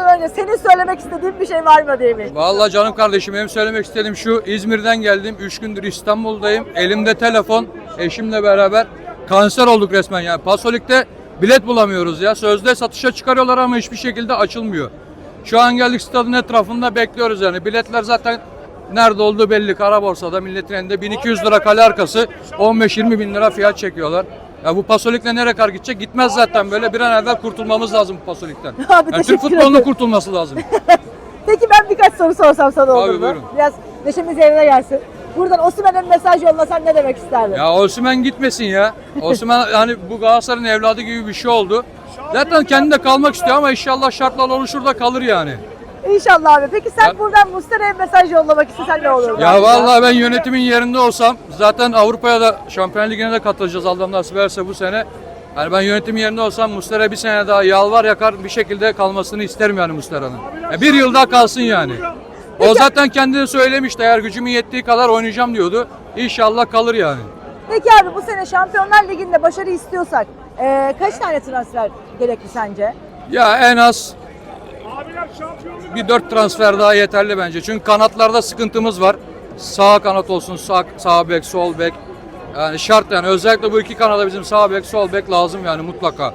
kapatmadan önce senin söylemek istediğin bir şey var mı diye mi? Vallahi canım kardeşim benim söylemek istediğim şu İzmir'den geldim. 3 gündür İstanbul'dayım. Elimde telefon. Eşimle beraber kanser olduk resmen yani. Pasolik'te bilet bulamıyoruz ya. Sözde satışa çıkarıyorlar ama hiçbir şekilde açılmıyor. Şu an geldik stadın etrafında bekliyoruz yani. Biletler zaten nerede olduğu belli. Kara borsada milletin elinde 1200 lira kale arkası 15-20 bin lira fiyat çekiyorlar. Ya bu Pasolik'le nereye kadar gidecek? Gitmez zaten böyle. Bir an evvel kurtulmamız lazım bu Pasolik'ten. Abi Yani Türk teşekkür futbolunun ederim. kurtulması lazım. Peki ben birkaç soru sorsam sana olur mu? buyurun. Biraz neşemiz yerine gelsin. Buradan Osimhen'e mesaj yollasan ne demek isterdin? Ya Osman gitmesin ya. Osman hani bu Galatasaray'ın evladı gibi bir şey oldu. Zaten kendi de kalmak istiyor ama inşallah şartlar oluşur da kalır yani. İnşallah abi. Peki sen Ya- buradan Muslera'ya mesaj yollamak istesen ne olur? Ya vallahi ben yönetimin yerinde olsam zaten Avrupa'ya da Şampiyon Ligi'ne de katılacağız Allah nasip ederse bu sene. Yani ben yönetimin yerinde olsam Muslera bir sene daha yalvar yakar bir şekilde kalmasını isterim yani Muslera'nın. Ya bir yıl daha kalsın yani. O zaten kendine söylemişti eğer gücümün yettiği kadar oynayacağım diyordu. İnşallah kalır yani. Peki abi bu sene Şampiyonlar Ligi'nde başarı istiyorsak eee, kaç tane transfer gerekli sence? Ya en az bir dört transfer daha yeterli bence. Çünkü kanatlarda sıkıntımız var. Sağ kanat olsun, sağ, sağ bek, sol bek. Yani şart yani özellikle bu iki kanada bizim sağ bek, sol bek lazım yani mutlaka.